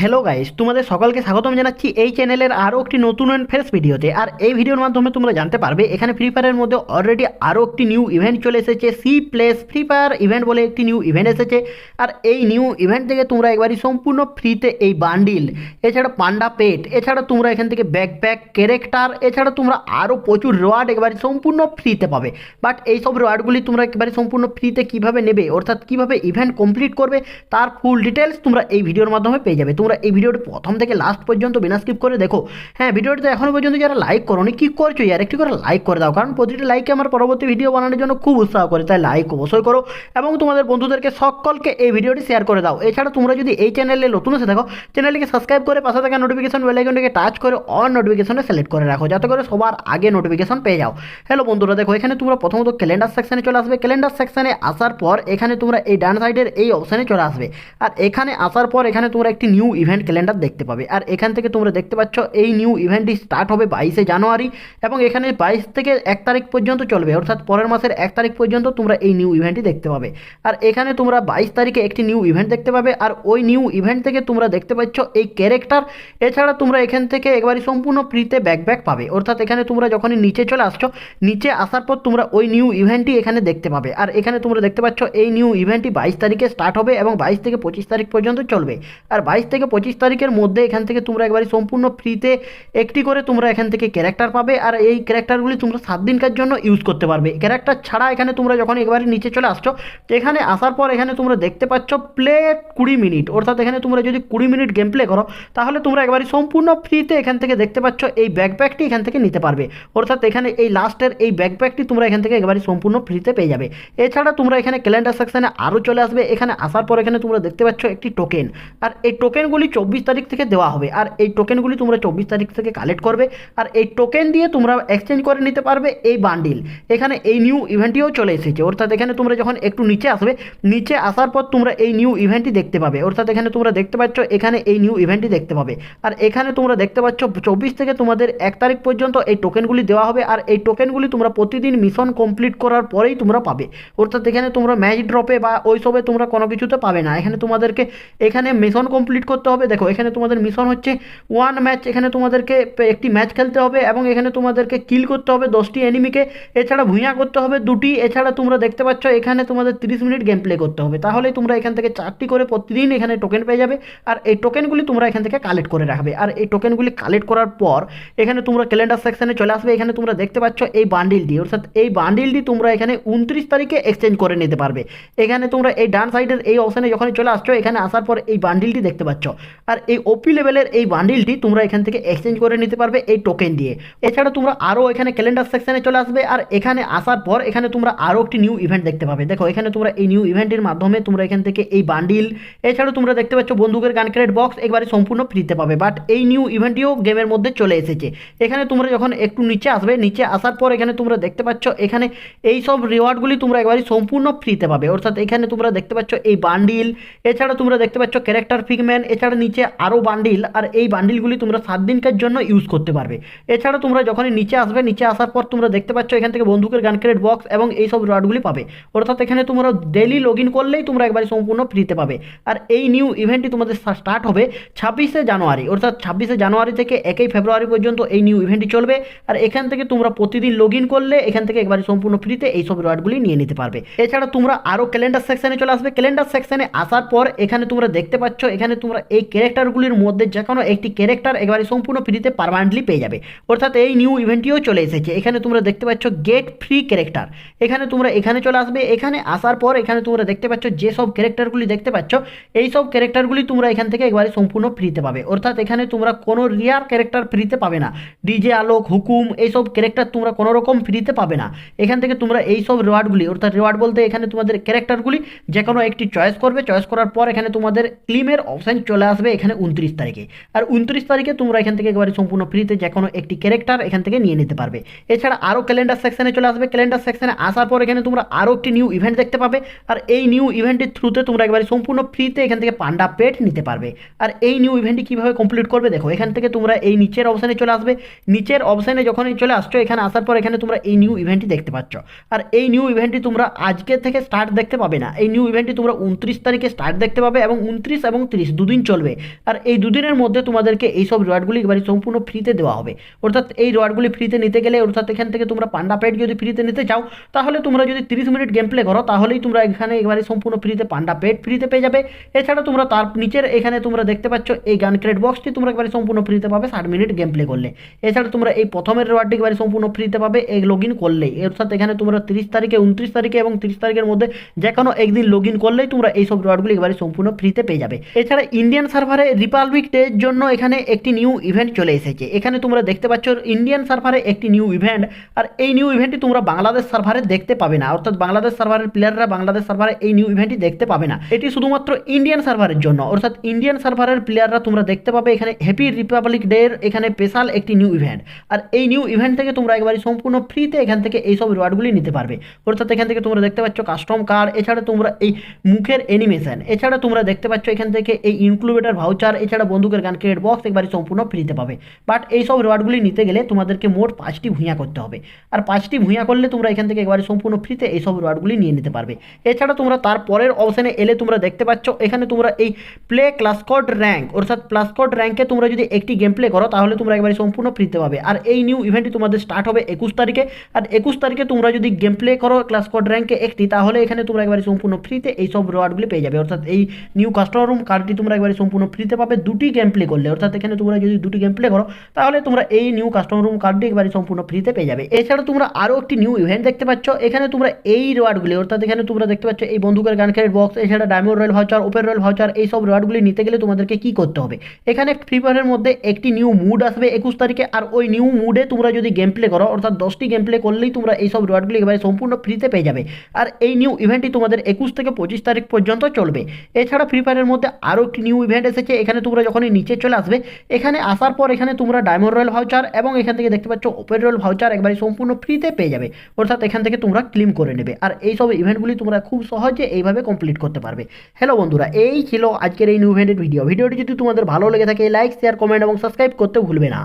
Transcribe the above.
Hello guys তোমাদের সকলকে স্বাগতম জানাচ্ছি এই চ্যানেলের আরও একটি নতুন অ্যান্ড ফ্রেশ ভিডিওতে আর এই ভিডিওর মাধ্যমে তোমরা জানতে পারবে, এখানে ফ্রি ফায়ারের মধ্যে অলরেডি আরও একটি নিউ ইভেন্ট চলে এসেছে সি প্লেস ফ্রি ফায়ার ইভেন্ট বলে একটি নিউ ইভেন্ট এসেছে। আর এই নিউ ইভেন্ট থেকে তোমরা একবারই সম্পূর্ণ ফ্রিতে এই বান্ডিল এছাড়া পান্ডা পেট এছাড়া তোমরা এখান থেকে ব্যাকপ্যাক ক্যারেক্টার এছাড়া তোমরা আরও প্রচুর রেওয়ার্ড একবারে সম্পূর্ণ ফ্রিতে পাবে। বাট এইসব রেওয়ার্ডগুলি তোমরা একেবারে সম্পূর্ণ ফ্রিতে কীভাবে নেবে, অর্থাৎ কীভাবে ইভেন্ট কমপ্লিট করবে, তার ফুল ডিটেলস তোমরা এই ভিডিওর মাধ্যমে পেয়ে যাবে। তোমরা এই ভিডিওটি প্রথম থেকে লাস্ট পর্যন্ত বিনা স্কিপ করে দেখো। হ্যাঁ ভিডিওটিতে এখনও পর্যন্ত যারা লাইক করোনি, কী করছ? ইয়ার একটি করে লাইক করে দাও, কারণ প্রতিটি লাইকে আমার পরবর্তী ভিডিও বানানোর জন্য খুব উৎসাহ করে, তাই লাইক অবশ্যই করো। এবং তোমাদের বন্ধুদেরকে সকলকে এই ভিডিওটি শেয়ার করে দাও। এছাড়া তোমরা যদি এই চ্যানেলে নতুন এসে থাকো চ্যানেলটিকে সাবস্ক্রাইব করে পাশে থাকা নোটিফিকেশন বেলাইকনটিকে টাচ করে অন নোটিফিকেশনে সিলেক্ট করে রাখো, যাতে করে সবার আগে নোটিফিকেশন পেয়ে যাও। হ্যালো বন্ধুরা, দেখো, এখানে তোমরা প্রথমত ক্যালেন্ডার সেকশনে চলে আসবে। ক্যালেন্ডার সেকশনে আসার পর এখানে তোমরা এই ডান সাইডের এই অপশানে চলে আসবে। আর এখানে আসার পর এখানে তোমরা একটি নিউ ইভেন্ট ক্যালেন্ডার দেখতে পাবে। আর এখান থেকে তোমরা দেখতে পাচ্ছ, এই নিউ ইভেন্টটি স্টার্ট হবে বাইশে জানুয়ারি এবং এখানে বাইশ থেকে এক তারিখ পর্যন্ত চলবে। অর্থাৎ পরের মাসের এক তারিখ পর্যন্ত তোমরা এই নিউ ইভেন্টটি দেখতে পাবে। আর এখানে তোমরা বাইশ তারিখে একটি নিউ ইভেন্ট দেখতে পাবে। আর ওই নিউ ইভেন্ট থেকে তোমরা দেখতে পাচ্ছ, এই ক্যারেক্টার এছাড়া তোমরা এখান থেকে একবারই সম্পূর্ণ ফ্রিতে ব্যাকব্যাক পাবে। অর্থাৎ এখানে তোমরা যখনই নিচে চলে আসছো, নিচে আসার পর তোমরা ওই নিউ ইভেন্টটি এখানে দেখতে পাবে। আর এখানে তোমরা দেখতে পাচ্ছ, এই নিউ ইভেন্টটি বাইশ তারিখে স্টার্ট হবে এবং বাইশ থেকে পঁচিশ তারিখ পর্যন্ত চলবে। আর বাইশ থেকে পঁচিশ তারিখের মধ্যে এখান থেকে তোমরা একবারই সম্পূর্ণ ফ্রিতে একটি করে তোমরা এখান থেকে ক্যারেক্টার পাবে। আর এই ক্যারেক্টারগুলি তোমরা সাত দিনকার জন্য ইউজ করতে পারবে। ক্যারেক্টার ছাড়া এখানে তোমরা যখন একবারে নিচে চলে আসছো এখানে আসার পর এখানে তোমরা দেখতে পাচ্ছ প্লে কুড়ি মিনিট অর্থাৎ এখানে তোমরা যদি কুড়ি মিনিট গেম প্লে করো, তাহলে তোমরা একবারে সম্পূর্ণ ফ্রিতে এখান থেকে দেখতে পাচ্ছ এই ব্যাকপ্যাকটি এখান থেকে নিতে পারবে। অর্থাৎ এখানে এই লাস্টের এই ব্যাকপ্যাকটি তোমরা এখান থেকে একবারে সম্পূর্ণ ফ্রিতে পেয়ে যাবে। এছাড়া তোমরা এখানে ক্যালেন্ডার সেকশনে আরও চলে আসবে। এখানে আসার পর এখানে তোমরা দেখতে পাচ্ছ একটি টোকেন আর এই টোকেনগুলি চব্বিশ তারিখ থেকে দেওয়া হবে। আর এই টোকেনগুলি তোমরা চব্বিশ তারিখ থেকে কালেক্ট করবে। আর এই টোকেন দিয়ে তোমরা এক্সচেঞ্জ করে নিতে পারবে এই বান্ডিল এখানে এই নিউ ইভেন্টটিও চলে এসেছে। অর্থাৎ এখানে তোমরা যখন একটু নিচে আসবে, নিচে আসার পর তোমরা এই নিউ ইভেন্টটি দেখতে পাবে। অর্থাৎ এখানে তোমরা দেখতে পাচ্ছ, এখানে এই নিউ ইভেন্টটি দেখতে পাবে। আর এখানে তোমরা দেখতে পাচ্ছ, চব্বিশ থেকে তোমাদের এক তারিখ পর্যন্ত এই টোকেনগুলি দেওয়া হবে। আর এই টোকেনগুলি তোমরা প্রতিদিন মিশন কমপ্লিট করার পরেই তোমরা পাবে। অর্থাৎ এখানে তোমরা ম্যাচ ড্রপে বা ওইসবে তোমরা কোনো কিছুতে পাবে না। এখানে তোমাদেরকে, এখানে মিশন কমপ্লিট করতে হবে। দেখো, এখানে তোমাদের মিশন হচ্ছে ওয়ান ম্যাচ এখানে তোমাদেরকে একটি ম্যাচ খেলতে হবে এবং এখানে তোমাদেরকে কিল করতে হবে দশটি এনিমিকে এছাড়া ভুঁইয়া করতে হবে দুটি। এছাড়া তোমরা দেখতে পাচ্ছ, এখানে তোমাদের তিরিশ মিনিট গেম প্লে করতে হবে। তাহলেই তোমরা এখান থেকে চারটি করে প্রতিদিন এখানে টোকেন পেয়ে যাবে। আর এই টোকেনগুলি তোমরা এখান থেকে কালেক্ট করে রাখবে। আর এই টোকেনগুলি কালেক্ট করার পর এখানে তোমরা ক্যালেন্ডার সেকশনে চলে আসবে। এখানে তোমরা দেখতে পাচ্ছ এই বান্ডিলটি অর্থাৎ এই বান্ডিলটি তোমরা এখানে উনত্রিশ তারিখে এক্সচেঞ্জ করে নিতে পারবে। এখানে তোমরা এই ডান সাইডের এই অপশানে যখন চলে আসছো, এখানে আসার পর এই বান্ডিলটি দেখতে পাচ্ছ। আর এই ওপি লেভেলের এই বান্ডিলটি তোমরা এখান থেকে এক্সচেঞ্জ করে নিতে পারবে এই টোকেন দিয়ে। এছাড়া তোমরা আরও এখানে ক্যালেন্ডার সেকশনে চলে আসবে আর এখানে আসার পর এখানে তোমরা আরও একটি নিউ ইভেন্ট দেখতে পাবে। দেখো, এখানে তোমরা এই নিউ ইভেন্টের মাধ্যমে তোমরা এখান থেকে এই বান্ডিল এছাড়াও তোমরা দেখতে পাচ্ছ বন্দুকের গান ক্রেড বক্স একবারে সম্পূর্ণ ফ্রিতে পাবে। বাট এই নিউ ইভেন্টটিও গেমের মধ্যে চলে এসেছে। এখানে তোমরা যখন একটু নিচে আসবে, নিচে আসার পর এখানে তোমরা দেখতে পাচ্ছ এখানে এই সব রিওয়ার্ডগুলি তোমরা একবারে সম্পূর্ণ ফ্রিতে পাবে। অর্থাৎ এখানে তোমরা দেখতে পাচ্ছ এই বান্ডিল এছাড়া তোমরা দেখতে পাচ্ছ ক্যারেক্টার ফিগম্যান এছাড়া নিচে আরও বান্ডিল আর এই বান্ডিলগুলি তোমরা সাত দিনকার জন্য ইউজ করতে পারবে। এছাড়া তোমরা যখনই নিচে আসবে, নিচে আসার পর তোমরা দেখতে পাচ্ছ এখান থেকে বন্দুকের গান ক্রেড বক্স এবং এই সব রিওয়ার্ডগুলি পাবে। অর্থাৎ এখানে তোমরা ডেলি লগ ইন করলেই তোমরা একবারে সম্পূর্ণ ফ্রিতে পাবে। আর এই নিউ ইভেন্টটি তোমাদের স্টার্ট হবে ছাব্বিশে জানুয়ারি। অর্থাৎ ছাব্বিশে জানুয়ারি থেকে একই ফেব্রুয়ারি পর্যন্ত এই নিউ ইভেন্টটি চলবে। আর এখান থেকে তোমরা প্রতিদিন লগ ইন করলে এখান থেকে একবারে সম্পূর্ণ ফ্রিতে এই সব রিওয়ার্ডগুলি নিয়ে নিতে পারবে। এছাড়া তোমরা আরও ক্যালেন্ডার সেকশানে চলে আসবে। ক্যালেন্ডার সেকশানে আসার পর এখানে তোমরা দেখতে পাচ্ছ, এখানে তোমরা এই ক্যারেক্টারগুলির মধ্যে যে কোনো একটি ক্যারেক্টার একবারে সম্পূর্ণ ফ্রিতে পারমানেন্টলি পেয়ে যাবে। অর্থাৎ এই নিউ ইভেন্টটিও চলে এসেছে। এখানে তোমরা দেখতে পাচ্ছ গেট ফ্রি ক্যারেক্টার এখানে তোমরা, এখানে চলে আসবে। এখানে আসার পর এখানে তোমরা দেখতে পাচ্ছ যে সব ক্যারেক্টারগুলি দেখতে পাচ্ছ, এই সব ক্যারেক্টারগুলি তোমরা এখান থেকে একবারে সম্পূর্ণ ফ্রিতে পাবে। অর্থাৎ এখানে তোমরা কোনো রিয়ার ক্যারেক্টার ফ্রিতে পাবে না। ডিজে আলোক হুকুম এইসব ক্যারেক্টার তোমরা কোনো রকম ফ্রিতে পাবে না। এখান থেকে তোমরা এই সব রিওয়ার্ডগুলি অর্থাৎ রিওয়ার্ড বলতে এখানে তোমাদের ক্যারেক্টারগুলি যে কোনো একটি চয়েস করবে। চয়েস করার পর এখানে তোমাদের ক্লিমের অপশান চলে আসবে এখানে উনত্রিশ তারিখে। আর উনত্রিশ তারিখে তোমরা এখান থেকে একবারে সম্পূর্ণ ফ্রিতে যে কোনো একটি ক্যারেক্টার এখান থেকে নিয়ে নিতে পারবে। এছাড়া আরও ক্যালেন্ডার সেকশনে চলে আসবে। ক্যালেন্ডার সেকশনে আসার পর এখানে তোমরা আরও একটি নিউ ইভেন্ট দেখতে পাবে। আর এই নিউ ইভেন্টের থ্রুতে তোমরা একবারে সম্পূর্ণ ফ্রিতে এখান থেকে পান্ডা পেট নিতে পারবে। আর এই নিউ ইভেন্টটি কীভাবে কমপ্লিট করবে দেখো, এখান থেকে তোমরা এই নিচের অপশানে চলে আসবে। নিচের অপশানে যখনই চলে আসছো, এখানে আসার পর এখানে তোমরা এই নিউ ইভেন্টটি দেখতে পাচ্ছ। আর এই নিউ ইভেন্টটি তোমরা আজকে থেকে স্টার্ট দেখতে পাবে না। এই নিউ ইভেন্টটি তোমরা উনত্রিশ তারিখে স্টার্ট দেখতে পাবে এবং উনত্রিশ এবং তিরিশ দুদিন চলবে। আর এই দুদিনের মধ্যে তোমাদেরকে এই সব রিওয়ার্ডগুলি এবারে সম্পূর্ণ ফ্রিতে দেওয়া হবে। অর্থাৎ এই রিওয়ার্ডগুলি ফ্রিতে নিতে গেলে, অর্থাৎ এখান থেকে তোমরা পান্ডা পেড যদি ফ্রিতে নিতে চাও, তাহলে তোমরা যদি তিরিশ মিনিট গেম প্লে করো, তাহলেই তোমরা এখানে এবারে সম্পূর্ণ ফ্রিতে পান্ডা পেড ফ্রিতে পেয়ে যাবে। এছাড়া তোমরা তার নিচের এখানে তোমরা দেখতে পাচ্ছ এই গান ক্রেড বক্সটি তোমরা একবারে সম্পূর্ণ ফ্রিতে পাবে ষাট মিনিট গেম প্লে করলে। এছাড়া তোমরা এই প্রথমের রিওয়ার্ডটি একবারে সম্পূর্ণ ফ্রিতে পাবে এই লগ ইন করলেই। অর্থাৎ এখানে তোমরা তিরিশ তারিখে, উনত্রিশ তারিখে এবং তিরিশ তারিখের মধ্যে যে কোনো একদিন লগ ইন করলেই তোমরা এইসব রিওয়ার্ডগুলি একবারে সম্পূর্ণ ফ্রিতে পেয়ে যাবে। এছাড়া ইন্ডিয়ান সার্ভারে রিপাবলিক ডের জন্য এখানে একটি নিউ ইভেন্ট চলে এসেছে। এখানে তোমরা দেখতে পাচ্ছ ইন্ডিয়ান সার্ভারে একটি নিউ ইভেন্ট আর এই নিউ ইভেন্টটি তোমরা বাংলাদেশ সার্ভারে দেখতে পাবে না। অর্থাৎ বাংলাদেশ সার্ভারের প্লেয়াররা বাংলাদেশ সার্ভারে এই নিউ ইভেন্টটি দেখতে পাবে না। এটি শুধুমাত্র ইন্ডিয়ান সার্ভারের জন্য। অর্থাৎ ইন্ডিয়ান সার্ভারের প্লেয়াররা তোমরা দেখতে পাবে এখানে হ্যাপি রিপাবলিক ডে এর এখানে স্পেশাল একটি নিউ ইভেন্ট আর এই নিউ ইভেন্ট থেকে তোমরা একবারে সম্পূর্ণ ফ্রিতে এখান থেকে এইসব রিওয়ার্ডগুলি নিতে পারবে। অর্থাৎ এখান থেকে তোমরা দেখতে পাচ্ছ কাস্টম কার্ড এছাড়া তোমরা এই মুখের অ্যানিমেশন এছাড়া তোমরা দেখতে পাচ্ছ এখান থেকে এই ইনক্লুবেটার ভাউচার এছাড়া বন্দুকের গান ক্রেড বক্স একবারে সম্পূর্ণ ফ্রিতে পাবে। বাট এইসব রিওয়ার্ডগুলি নিতে গেলে তোমাদেরকে মোট পাঁচটি ভূঁয়া করতে হবে। আর পাঁচটি ভূঁয়া করলে তোমরা এখান থেকে একবারে সম্পূর্ণ ফ্রিতে এইসব রিওয়ার্ডগুলি নিয়ে নিতে পারবে। এছাড়া তোমরা তার পরের অপশানে এলে তোমরা দেখতে পাচ্ছ, এখানে তোমরা এই প্লে ক্লাসকট র্যাঙ্ক অর্থাৎ প্লাসকট র্যাঙ্কে তোমরা যদি একটি গেম প্লে করো, তাহলে তোমরা একবারে সম্পূর্ণ ফ্রিতে পাবে। আর এই নিউ ইভেন্টটি তোমাদের স্টার্ট হবে একুশ তারিখে। আর একুশ তারিখে তোমরা যদি গেম প্লে করো ক্লাসকট র্যাঙ্কে একটি, তাহলে এখানে তোমরা একবারে সম্পূর্ণ ফ্রিতে এইসব রিওয়ার্ডগুলি পেয়ে যাবে। অর্থাৎ এই নিউ কাস্টমার রুম কার্ডটি তোমরা একবারে সম্পূর্ণ ফ্রিতে পাবে দুটি গেম প্লে করলে। অর্থাৎ এখানে তোমরা যদি দুটি গেম প্লে করো, তাহলে তোমরা এই নিউ কাস্টমার রুম কার্ডটি একবারে সম্পূর্ণ ফ্রিতে পেয়ে যাবে। এছাড়া তোমরা আরও একটি নিউ ইভেন্ট দেখতে পাচ্ছ। এখানে তোমরা এই রিওয়ার্ডগুলি অর্থাৎ এখানে তোমরা দেখতে পাচ্ছ এই বন্দুকের গান ক্রেডিট বক্স এছাড়া diamond royale voucher open royale voucher এই সব রিওয়ার্ডগুলি নিতে গেলে তোমাদেরকে কি করতে হবে? এখানে ফ্রি ফায়ারের মধ্যে একটি নিউ মুড আসবে একুশ তারিখে, আর ওই নিউ মুডে তোমরা যদি গেম প্লে করো, অর্থাৎ দশটি গেম প্লে করলেই তোমরা এই সব রিওয়ার্ডগুলি একেবারে সম্পূর্ণ ফ্রিতে পেয়ে যাবে। আর এই নিউ ইভেন্টটি তোমাদের একুশ থেকে পঁচিশ তারিখ পর্যন্ত চলবে। এছাড়া ফ্রি ফায়ারের মধ্যে আরও একটি নিউ ইভেন্ট এসেছে, এখানে তোমরা যখনই নিচে চলে আসবে, এখানে আসার পর এখানে তোমরা ডায়মন্ড রয়্যাল ভাউচার এবং এখান থেকে দেখতে পাচ্ছ ওপেন রয়্যাল ভাউচার একবারে সম্পূর্ণ ফ্রিতে পেয়ে যাবে। অর্থাৎ এখান থেকে তোমরা ক্লিম করে নেবে। আর এই সব ইভেন্টগুলি তোমরা খুব সহজে এইভাবে কমপ্লিট করতে পারবে। হ্যালো বন্ধুরা, এই ছিল আজকের এই নিউ ইভেন্টের ভিডিও ভিডিওটি যদি তোমাদের ভালো লেগে থাকে লাইক শেয়ার কমেন্ট এবং সাবস্ক্রাইব করতে ভুলবে না।